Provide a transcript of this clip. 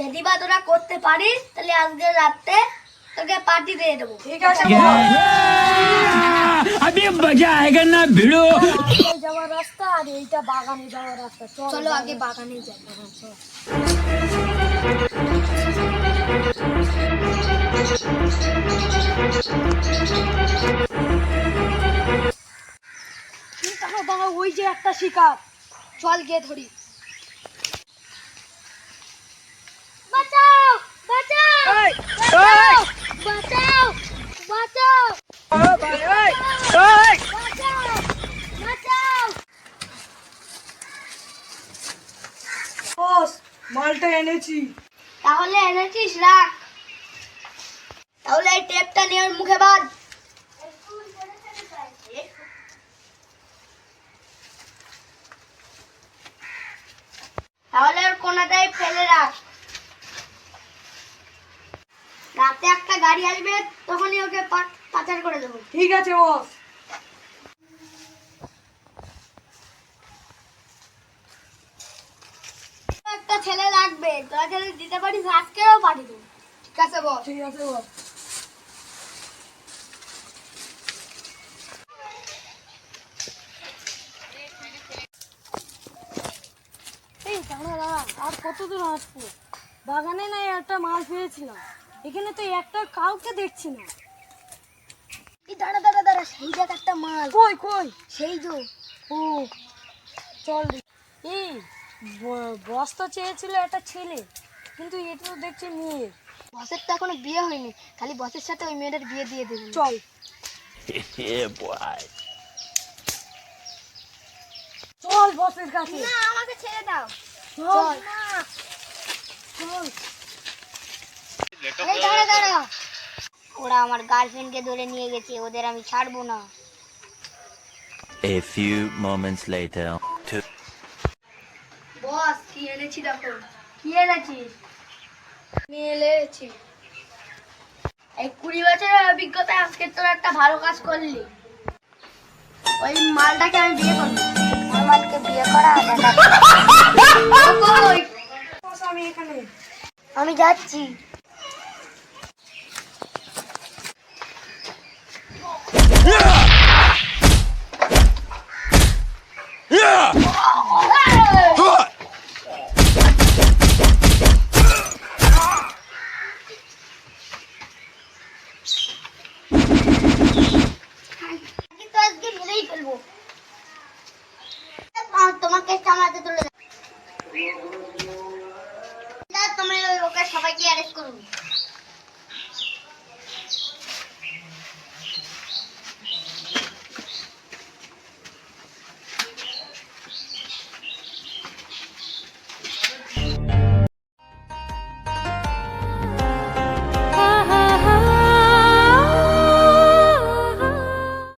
যদি বা তোরা করতে পারিস তাহলে আজকে রাতে তোকে পার্টি দিয়ে দেবো। ঠিক আছে আমি মজা আয়েগা না ভিড়ো। যাওয়ার রাস্তা আর এইটা বাগানে যাওয়ার রাস্তা। চলো আগে বাগানে যাই। ওই যে একটা শিকার। চল গিয়ে ধরি। মালটা এনেছি। তাহলে এনেছিস রাখ। তাহলে এই টেপটা নিয়ে ওর মুখে বাঁধ। তাহলে ওর কোনাটাই ফেলে রাখ। রাতে একটা গাড়ি আসবে তখনই ওকে পাচার করে দেবো। ঠিক আছে বস। ছেলে লাগবে তোরা যদি দিতে পারিস আজকেও পাঠিয়ে দেবো। ঠিক আছে বল? ঠিক আছে বস এই দাঁড়া দাঁড়া আর কত দূর আসব? বাগানে না একটা মাল পেয়েছিলাম। এখানে তো একটা কাউকে দেখছি না। এই দাঁড়া দাঁড়া দাঁড়া সেই দেখ একটা মাল। কই কই? সেই যে। ও চল। এই ব- বস্তা চেয়েছিল একটা ছেলে কিন্তু এটা তো দেখছি মেয়ে বসের তো এখনও বিয়ে হয়নি খালি বসের সাথে ওই মেয়েটার বিয়ে দিয়ে দেবে। চল। চল বসের কাছে। না আমাকে ছেড়ে দাও। চল। চল। চল। এই দাঁড়া দাঁড়া। ওরা আমার গার্লফ্রেন্ডকে ধরে নিয়ে গেছে ওদের আমি ছাড়বো না। A few moments later. বস কি এনেছি দেখো। কি এনেছিস? নিয়ে এনেছি। এই কুড়ি বছরের অভিজ্ঞতা আজকে তোর একটা ভালো কাজ করলি। ওই মালটাকে আমি বিয়ে করব। মালকে বিয়ে করা আমি এখানে। আমি যাচ্ছি কিন্তু আজকে মেরেই ফেলব আহ, সামলাতে তুলে দাও। দাও, ওকে সবাইকে অ্যারেস্ট করুন